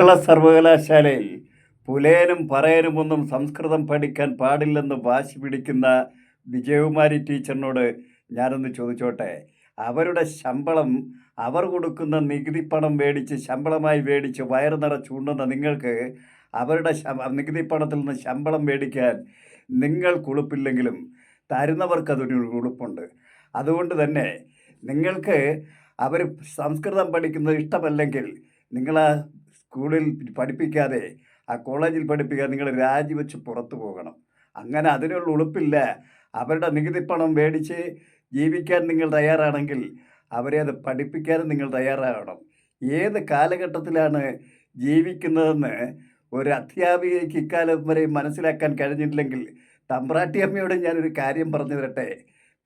കേരള സർവകലാശാലയിൽ പുലയനും പറയനുമൊന്നും സംസ്കൃതം പഠിക്കാൻ പാടില്ലെന്ന് വാശി പിടിക്കുന്ന വിജയകുമാരി ടീച്ചറിനോട് ഞാനൊന്ന് ചോദിച്ചോട്ടെ? അവരുടെ ശമ്പളം അവർ കൊടുക്കുന്ന നികുതി പണം മേടിച്ച് ശമ്പളമായി മേടിച്ച് വയറ് നിറച്ചുണ്ടുന്ന നിങ്ങൾക്ക് അവരുടെ നികുതി പണത്തിൽ നിന്ന് ശമ്പളം മേടിക്കാൻ നിങ്ങൾ കുളിപ്പില്ലെങ്കിലും തരുന്നവർക്ക് അതൊരു ഉളുപ്പുണ്ട് അതുകൊണ്ട് തന്നെ നിങ്ങൾക്ക് അവർ സംസ്കൃതം പഠിക്കുന്നത് ഇഷ്ടമല്ലെങ്കിൽ നിങ്ങൾ സ്കൂളിൽ പഠിപ്പിക്കാതെ ആ കോളേജിൽ പഠിപ്പിക്കാതെ നിങ്ങൾ രാജിവെച്ച് പുറത്തു പോകണം. അങ്ങനെ അതിനുള്ള ഉളുപ്പില്ല. അവരുടെ നികുതി പണം മേടിച്ച് ജീവിക്കാൻ നിങ്ങൾ തയ്യാറാണെങ്കിൽ അവരെ അത് പഠിപ്പിക്കാനും നിങ്ങൾ തയ്യാറാകണം. ഏത് കാലഘട്ടത്തിലാണ് ജീവിക്കുന്നതെന്ന് ഒരു അധ്യാപികയ്ക്ക് ഇക്കാലം വരെ മനസ്സിലാക്കാൻ കഴിഞ്ഞിട്ടില്ലെങ്കിൽ തമ്പ്രാട്ടിയമ്മയോട് ഞാനൊരു കാര്യം പറഞ്ഞു തരട്ടെ.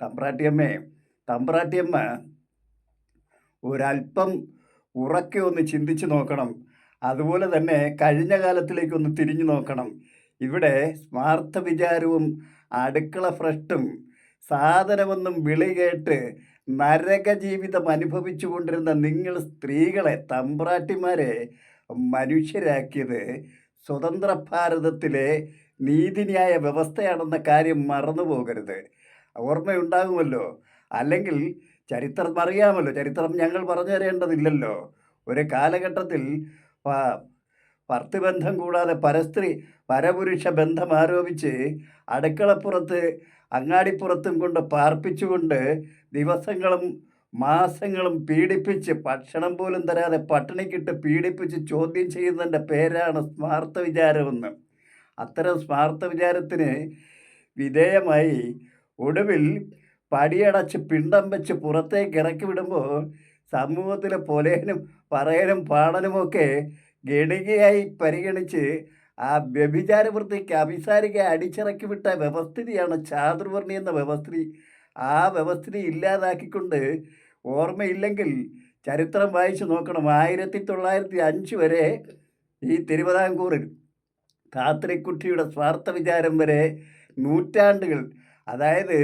തമ്പ്രാട്ടിയമ്മേ തമ്പ്രാട്ടിയമ്മ ഒരല്പം ഉറക്കെ ഒന്ന് ചിന്തിച്ച് നോക്കണം. അതുപോലെ തന്നെ കഴിഞ്ഞ കാലത്തിലേക്കൊന്ന് തിരിഞ്ഞു നോക്കണം. ഇവിടെ സ്മാർത്ഥ വിചാരവും അടുക്കള ഫ്രഷ്ടും സാധനമൊന്നും വിളി കേട്ട് നരക ജീവിതം അനുഭവിച്ചു കൊണ്ടിരുന്ന നിങ്ങൾ സ്ത്രീകളെ തമ്പ്രാട്ടിമാരെ മനുഷ്യരാക്കിയത് സ്വതന്ത്ര ഭാരതത്തിലെ നീതിന്യായ വ്യവസ്ഥയാണെന്ന കാര്യം മറന്നുപോകരുത് ഓർമ്മയുണ്ടാകുമല്ലോ? അല്ലെങ്കിൽ ചരിത്രം അറിയാമല്ലോ? ചരിത്രം ഞങ്ങൾ പറഞ്ഞു തരേണ്ടതില്ലല്ലോ? ഒരു കാലഘട്ടത്തിൽ ഭർത്തൃബന്ധം കൂടാതെ പരസ്ത്രീ പരപുരുഷ ബന്ധം ആരോപിച്ച് അടുക്കളപ്പുറത്ത് അങ്ങാടിപ്പുറത്തും കൊണ്ട് പാർപ്പിച്ചുകൊണ്ട് ദിവസങ്ങളും മാസങ്ങളും പീഡിപ്പിച്ച് ഭക്ഷണം പോലും തരാതെ പട്ടിണിക്കിട്ട് പീഡിപ്പിച്ച് ചോദ്യം ചെയ്യുന്നതിന്റെ പേരാണ് സ്മാർത്ഥ വിചാരമെന്ന്. അത്തരം സ്മാർത്ഥ വിചാരത്തിന് വിധേയമായി ഒടുവിൽ പടിയടച്ച് പിണ്ടം വെച്ച് പുറത്തേക്ക് ഇറക്കി വിടുമ്പോൾ സമൂഹത്തിലെ പൊലേനും പറയലും പാടലുമൊക്കെ ഗണികയായി പരിഗണിച്ച് ആ വ്യഭിചാര വൃത്തിക്ക് അഭിസാരിക അടിച്ചിറക്കി വിട്ട വ്യവസ്ഥിതിയാണ് ചാതുർവർണി എന്ന വ്യവസ്ഥിതി. ആ വ്യവസ്ഥിതി ഇല്ലാതാക്കിക്കൊണ്ട് ഓർമ്മയില്ലെങ്കിൽ ചരിത്രം വായിച്ചു നോക്കണം. ആയിരത്തി തൊള്ളായിരത്തി അഞ്ച് വരെ ഈ തിരുവിതാംകൂറിൽ കാത്രിക്കുട്ടിയുടെ സ്വാർത്ഥ വിചാരം വരെ നൂറ്റാണ്ടുകൾ അതായത്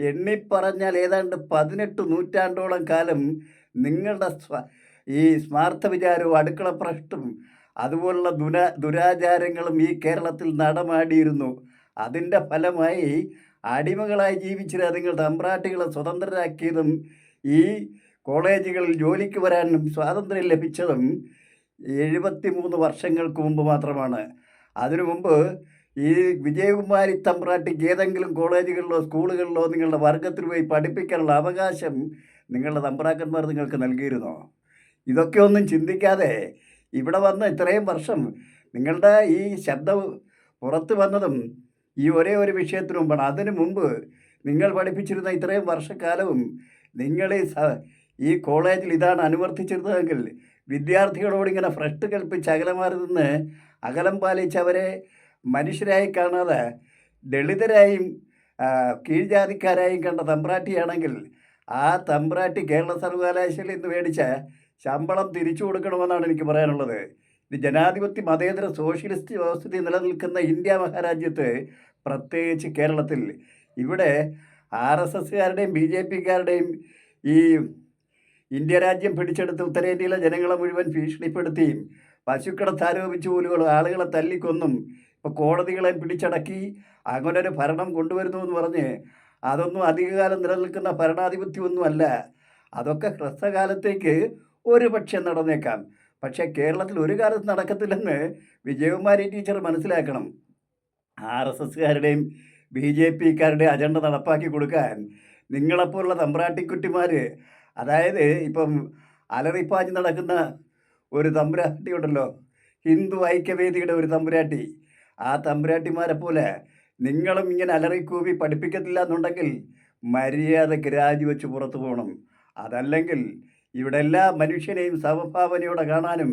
എണ്ണിപ്പറഞ്ഞാൽ ഏതാണ്ട് പതിനെട്ട് നൂറ്റാണ്ടോളം കാലം നിങ്ങളുടെ ഈ സ്മാർത്ഥ വിചാരവും അടുക്കള പ്രശ്നം അതുപോലുള്ള ദുര ദുരാചാരങ്ങളും ഈ കേരളത്തിൽ നടമാടിയിരുന്നു. അതിന്റെ ഫലമായി അടിമകളായി ജീവിച്ചിരുന്ന നിങ്ങൾ തമ്പ്രാട്ടികളെ സ്വതന്ത്രരാക്കിയതും ഈ കോളേജുകളിൽ ജോലിക്ക് വരാനും സ്വാതന്ത്ര്യം ലഭിച്ചതും എഴുപത്തി മൂന്ന് വർഷങ്ങൾക്ക് മുമ്പ് മാത്രമാണ്. അതിനു മുമ്പ് ഈ വിജയകുമാരി തമ്പ്രാട്ടിക്ക് ഏതെങ്കിലും കോളേജുകളിലോ സ്കൂളുകളിലോ നിങ്ങളുടെ വർഗത്തിൽ പോയി പഠിപ്പിക്കാനുള്ള അവകാശം നിങ്ങളുടെ തമ്പ്രാക്കന്മാർ നിങ്ങൾക്ക് നൽകിയിരുന്നോ? ഇതൊക്കെ ഒന്നും ചിന്തിക്കാതെ ഇവിടെ വന്ന് ഇത്രയും വർഷം നിങ്ങളുടെ ഈ ശബ്ദം പുറത്ത് വന്നതും ഈ ഒരേ ഒരു വിഷയത്തിന് മുമ്പാണ്. അതിനു മുമ്പ് നിങ്ങൾ പഠിപ്പിച്ചിരുന്ന ഇത്രയും വർഷക്കാലവും നിങ്ങൾ ഈ കോളേജിൽ ഇതാണ് അനുവർത്തിച്ചിരുന്നതെങ്കിൽ വിദ്യാർത്ഥികളോട് ഇങ്ങനെ ഫ്രഷ് കൽപ്പിച്ച് അകലമാറി നിന്ന് അകലം പാലിച്ചവരെ മനുഷ്യരായി കാണാതെ ദളിതരായും കീഴ്ജാതിക്കാരായും കണ്ട തമ്പ്രാട്ടിയാണെങ്കിൽ ആ തമ്പ്രാട്ടി കേരള സർവകലാശാലയിൽ നിന്ന് മേടിച്ച ശമ്പളം തിരിച്ചു കൊടുക്കണമെന്നാണ് എനിക്ക് പറയാനുള്ളത്. ഇത് ജനാധിപത്യ മതേതര സോഷ്യലിസ്റ്റ് വ്യവസ്ഥിതി നിലനിൽക്കുന്ന ഇന്ത്യ മഹാരാജ്യത്ത് പ്രത്യേകിച്ച് കേരളത്തിൽ. ഇവിടെ ആർ എസ് എസ്സുകാരുടെയും ബി ജെ പിക്കാരുടെയും ഈ ഇന്ത്യ രാജ്യം പിടിച്ചെടുത്ത് ഉത്തരേന്ത്യയിലെ ജനങ്ങളെ മുഴുവൻ ഭീഷണിപ്പെടുത്തിയും പശുക്കടത്ത് ആരോപിച്ചു പോലും ആളുകളെ തല്ലിക്കൊന്നും ഇപ്പോൾ കോടതികളെ പിടിച്ചടക്കി അങ്ങനൊരു ഭരണം കൊണ്ടുവരുന്നു എന്ന് പറഞ്ഞ് അതൊന്നും അധികകാലം നിലനിൽക്കുന്ന ഭരണാധിപത്യമൊന്നുമല്ല. അതൊക്കെ ഹ്രസ്വകാലത്തേക്ക് ഒരു പക്ഷേ നടന്നേക്കാം. പക്ഷേ കേരളത്തിൽ ഒരു കാലത്ത് നടക്കത്തില്ലെന്ന് വിജയകുമാരി ടീച്ചർ മനസ്സിലാക്കണം. ആർ എസ് എസ്കാരുടെയും ബി ജെ പിക്കാരുടെയും അജണ്ട നടപ്പാക്കി കൊടുക്കാൻ നിങ്ങളെപ്പോലുള്ള തമ്പ്രാട്ടിക്കുട്ടിമാർ അതായത് ഇപ്പം അലറിപ്പാഞ്ഞ് നടക്കുന്ന ഒരു തമ്പുരാട്ടി ഉണ്ടല്ലോ ഹിന്ദു ഐക്യവേദിയുടെ ഒരു തമ്പുരാട്ടി. ആ തമ്പുരാട്ടിമാരെ പോലെ നിങ്ങളും ഇങ്ങനെ അലറിക്കൂവി പഠിപ്പിക്കത്തില്ല എന്നുണ്ടെങ്കിൽ മര്യാദയ്ക്ക് രാജിവെച്ച് പുറത്തു പോകണം. അതല്ലെങ്കിൽ ഇവിടെ എല്ലാ മനുഷ്യനെയും സമഭാവനയോടെ കാണാനും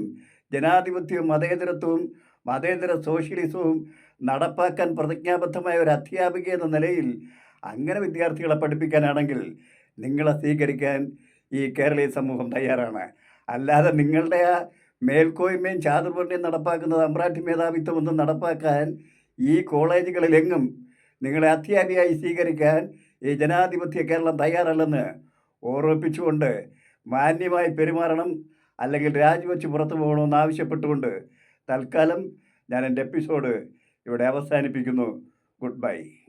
ജനാധിപത്യവും മതേതരത്വവും മതേതര സോഷ്യലിസവും നടപ്പാക്കാൻ പ്രതിജ്ഞാബദ്ധമായ ഒരു അധ്യാപിക എന്ന നിലയിൽ അങ്ങനെ വിദ്യാർത്ഥികളെ പഠിപ്പിക്കാനാണെങ്കിൽ നിങ്ങളെ സ്വീകരിക്കാൻ ഈ കേരളീയ സമൂഹം തയ്യാറാണ്. അല്ലാതെ നിങ്ങളുടെ ആ മേൽക്കോയ്മയും ചാതുർവർണയും നടപ്പാക്കുന്ന തമ്പ്രാട്ടി മേധാവിത്വമൊന്നും നടപ്പാക്കാൻ ഈ കോളേജുകളിലെങ്ങും നിങ്ങളെ അധ്യാപികയായി സ്വീകരിക്കാൻ ഈ ജനാധിപത്യ കേരളം തയ്യാറല്ലെന്ന് ഓർമ്മിപ്പിച്ചുകൊണ്ട് മാന്യമായി പെരുമാറണം അല്ലെങ്കിൽ രാജിവെച്ച് പുറത്തു പോകണമെന്ന് ആവശ്യപ്പെട്ടുകൊണ്ട് തൽക്കാലം ഞാൻ എന്റെ എപ്പിസോഡ് ഇവിടെ അവസാനിപ്പിക്കുന്നു. Good bye.